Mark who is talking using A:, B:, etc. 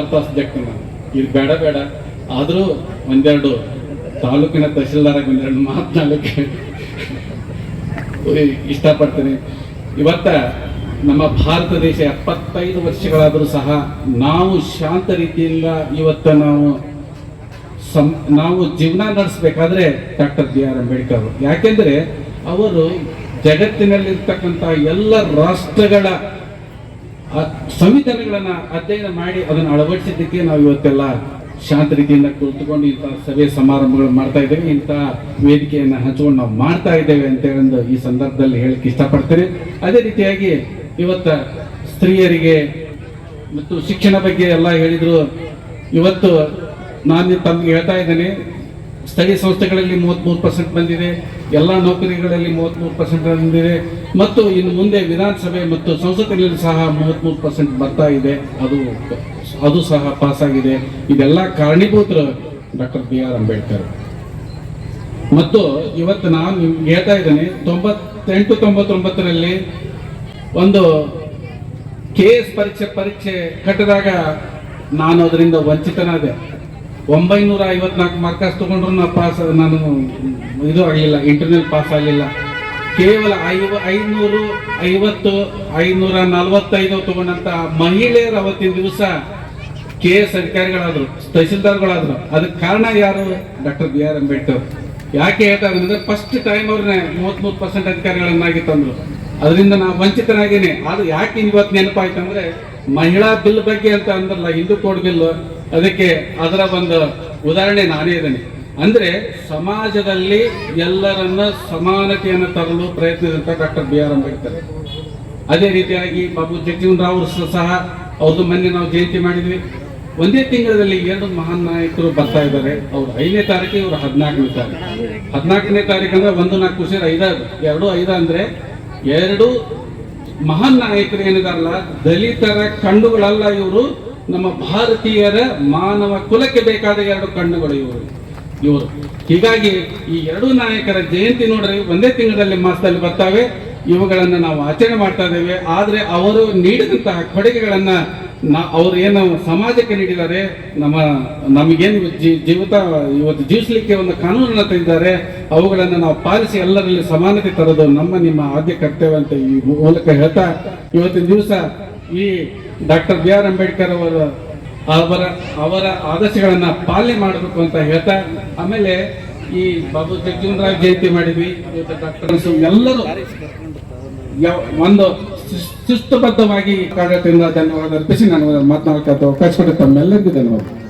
A: ಅಧ್ಯಕ್ಷ ನಾನು. ಇದು ಬೇಡ ಬೇಡ. ಆದರೂ ಒಂದೆರಡು ತಾಲೂಕಿನ ತಹಶೀಲ್ದಾರಾಗಿ ಒಂದೆರಡು ಮಾತನಾಡಲಿಕ್ಕೆ ಇಷ್ಟಪಡ್ತೀನಿ. ಇವತ್ತ ನಮ್ಮ ಭಾರತ ದೇಶ ಎಪ್ಪತ್ತೈದು ವರ್ಷಗಳಾದರೂ ಸಹ ನಾವು ಶಾಂತ ರೀತಿಯಿಂದ ಇವತ್ತ ನಾವು ಸಂ, ನಾವು ಜೀವನ ನಡೆಸಬೇಕಾದ್ರೆ ಡಾಕ್ಟರ್ ಬಿ ಆರ್ ಅಂಬೇಡ್ಕರ್ ಅವರು. ಯಾಕೆಂದ್ರೆ ಅವರು ಜಗತ್ತಿನಲ್ಲಿರ್ತಕ್ಕಂಥ ಎಲ್ಲ ರಾಷ್ಟ್ರಗಳ ಸಂವಿಧಾನಗಳನ್ನ ಅಧ್ಯಯನ ಮಾಡಿ ಅದನ್ನು ಅಳವಡಿಸಿದ್ದಕ್ಕೆ ನಾವು ಇವತ್ತೆಲ್ಲ ಶಾಂತ ರೀತಿಯಿಂದ ಕುಳಿತುಕೊಂಡು ಇಂಥ ಸಭೆ ಸಮಾರಂಭಗಳು ಮಾಡ್ತಾ ಇದ್ದೇವೆ. ಇಂಥ ವೇದಿಕೆಯನ್ನು ಹಂಚಿಕೊಂಡು ನಾವು ಮಾಡ್ತಾ ಇದ್ದೇವೆ ಅಂತ ಹೇಳೊಂದು ಈ ಸಂದರ್ಭದಲ್ಲಿ ಹೇಳಕ್ಕೆ ಇಷ್ಟಪಡ್ತೇನೆ. ಅದೇ ರೀತಿಯಾಗಿ ಇವತ್ತ ಸ್ತ್ರೀಯರಿಗೆ ಮತ್ತು ಶಿಕ್ಷಣ ಬಗ್ಗೆ ಎಲ್ಲ ಹೇಳಿದ್ರು. ಇವತ್ತು ನಾನು ತಮ್ಗೆ ಹೇಳ್ತಾ ಇದ್ದೇನೆ. ಸ್ಥಳೀಯ ಸಂಸ್ಥೆಗಳಲ್ಲಿ ಮೂವತ್ತ್ಮೂರು ಪರ್ಸೆಂಟ್ ಬಂದಿದೆ, ಎಲ್ಲ ನೌಕರಿಗಳಲ್ಲಿ ಮೂವತ್ತ್ಮೂರು ಪರ್ಸೆಂಟ್ ಬಂದಿದೆ, ಮತ್ತು ಇನ್ನು ಮುಂದೆ ವಿಧಾನಸಭೆ ಮತ್ತು ಸಂಸತ್ತಿನಲ್ಲಿ ಸಹ ಮೂವತ್ತ್ಮೂರು ಪರ್ಸೆಂಟ್ ಬರ್ತಾ ಇದೆ. ಅದು ಅದು ಸಹ ಪಾಸ್ ಆಗಿದೆ ಇದೆಲ್ಲ ಕಾರಣೀಭೂತರು ಡಾಕ್ಟರ್ ಬಿ ಆರ್ ಅಂಬೇಡ್ಕರ್. ಮತ್ತು ಇವತ್ತು ನಾನು ನಿಮ್ಗೆ ಹೇಳ್ತಾ ಇದ್ದೇನೆ, ತೊಂಬತ್ತೆಂಟು ತೊಂಬತ್ತೊಂಬತ್ತರಲ್ಲಿ ಒಂದು ಕೆ ಎಸ್ ಪರೀಕ್ಷೆ ಪರೀಕ್ಷೆ ಕಟ್ಟಿದಾಗ ನಾನು ಅದರಿಂದ ವಂಚಿತನಾದೆ. ಒಂಬೈನೂರ ಐವತ್ನಾಲ್ಕು ಮಾರ್ಕಸ್ ತಗೊಂಡ್ರು ನಾನು ಪಾಸ್ ನಾನು ಇದು ಆಗಲಿಲ್ಲ ಇಂಟರ್ನಲ್ ಪಾಸ್ ಆಗಲಿಲ್ಲ. ಕೇವಲ ಐವ, ಐನೂರು, ಐವತ್ತು, ಐನೂರ ನಲವತ್ತೈದು ತಗೊಂಡಂತ ಮಹಿಳೆಯರು ಅವತ್ತಿನ ದಿವಸ ಕೆ ಎಸ್ ಅಧಿಕಾರಿಗಳಾದ್ರು, ತಹಸೀಲ್ದಾರ್ಗಳಾದ್ರು. ಅದಕ್ಕೆ ಕಾರಣ ಯಾರು? Doctor B R Ambedkar. ಯಾಕೆ ಹೇಳ್ತಾರೆ ಅಂದ್ರೆ ಫಸ್ಟ್ ಟೈಮ್ ಅವ್ರನ್ನೇ ಮೂವತ್ಮೂರು ಪರ್ಸೆಂಟ್ ಅಧಿಕಾರಿಗಳನ್ನಾಗಿ ತಂದ್ರು. ಅದರಿಂದ ನಾವು ವಂಚಿತನಾಗೇನೆ. ಅದು ಯಾಕೆ ಇವತ್ತು ನೆನಪಾಯ್ತು ಅಂದ್ರೆ ಮಹಿಳಾ ಬಿಲ್ ಬಗ್ಗೆ ಅಂತ ಅಂದ್ರಲ್ಲ, ಹಿಂದೂ ಕೋಡ್ ಬಿಲ್. ಅದಕ್ಕೆ ಅದರ ಒಂದು ಉದಾಹರಣೆ ನಾನೇ ಇದ್ದೀನಿ. ಅಂದ್ರೆ ಸಮಾಜದಲ್ಲಿ ಎಲ್ಲರನ್ನ ಸಮಾನತೆಯನ್ನು ತರಲು ಪ್ರಯತ್ನದಂತ ಡಾಕ್ಟರ್ ಬಿ ಆರ್ ಅಂಬೇಡ್ಕರ್. ಅದೇ ರೀತಿಯಾಗಿ ಬಾಬು ಜಗಜೀವನ್ ರಾವ್ ಸಹ ಅವ್ರದ್ದು ಮೊನ್ನೆ ನಾವು ಜಯಂತಿ ಮಾಡಿದ್ವಿ. ಒಂದೇ ತಿಂಗಳಲ್ಲಿ ಎರಡು ಮಹಾನ್ ನಾಯಕರು ಬರ್ತಾ ಇದ್ದಾರೆ. ಅವ್ರು ಐದನೇ ತಾರೀಕು ಇವರು ಹದಿನಾಲ್ಕನೇ ತಾರೀಕು ಹದಿನಾಲ್ಕನೇ ತಾರೀಕು ಅಂದ್ರೆ ಒಂದು, ನಾಲ್ಕು ಸೇರಿ ಐದಾರು ಎರಡು, ಐದ ಅಂದ್ರೆ ಎರಡು ಮಹಾನ್ ನಾಯಕರು ಏನಿದಾರಲ್ಲ, ದಲಿತರ ಕಣ್ಣುಗಳಲ್ಲ ಇವರು ನಮ್ಮ ಭಾರತೀಯರ ಮಾನವ ಕುಲಕ್ಕೆ ಬೇಕಾದ ಎರಡು ಕಣ್ಣುಗಳು ಇವರು. ಇವರು. ಹೀಗಾಗಿ ಈ ಎರಡು ನಾಯಕರ ಜಯಂತಿ ನೋಡ್ರಿ, ಒಂದೇ ತಿಂಗಳಲ್ಲಿ ಮಾಸದಲ್ಲಿ ಬರ್ತಾವೆ. ಇವುಗಳನ್ನು ನಾವು ಆಚರಣೆ ಮಾಡ್ತಾ ಇದ್ದೇವೆ. ಆದರೆ ಅವರು ನೀಡಿದಂತಹ ಕೊಡುಗೆಗಳನ್ನ ನಾ- ಅವ್ರು ಏನು ಸಮಾಜಕ್ಕೆ ನೀಡಿದ್ದಾರೆ, ನಮ್ಮ ನಮಗೇನು ಜೀವಿತ ಇವತ್ತು ಜೀವಿಸಲಿಕ್ಕೆ ಒಂದು ಕಾನೂನನ್ನು ತಂದಿದ್ದಾರೆ, ಅವುಗಳನ್ನು ನಾವು ಪಾಲಿಸಿ ಎಲ್ಲರಲ್ಲಿ ಸಮಾನತೆ ತರೋದು ನಮ್ಮ ನಿಮ್ಮ ಆದ್ಯ ಕರ್ತವ್ಯ ಅಂತ ಈ ಮೂಲಕ ಹೇಳ್ತಾ ಇವತ್ತಿನ ದಿವಸ ಈ ಡಾಕ್ಟರ್ ಬಿ ಆರ್ ಅಂಬೇಡ್ಕರ್ ಅವರ ಅವರ ಅವರ ಆದರ್ಶಗಳನ್ನು ಪಾಲನೆ ಮಾಡಬೇಕು ಅಂತ ಹೇಳ್ತಾ, ಆಮೇಲೆ ಈ ಬಾಬು ರಾವ್ ಜಯಂತಿ ಮಾಡಿದ್ವಿ ಡಾಕ್ಟರ್ ಎಲ್ಲರೂ ಒಂದು ಶಿಸ್- ಶಿಸ್ತುಬದ್ಧವಾಗಿ ಕಾರ್ಯದಿಂದ ಧನ್ಯವಾದ ಅರ್ಪಿಸಿ, ನಾನು ಮಾತನಾಡಕ್ಕೆ ಅವಕಾಶ ಕೊಟ್ಟು ತಮ್ಮೆಲ್ಲರಿಗೂ ಧನ್ಯವಾದ.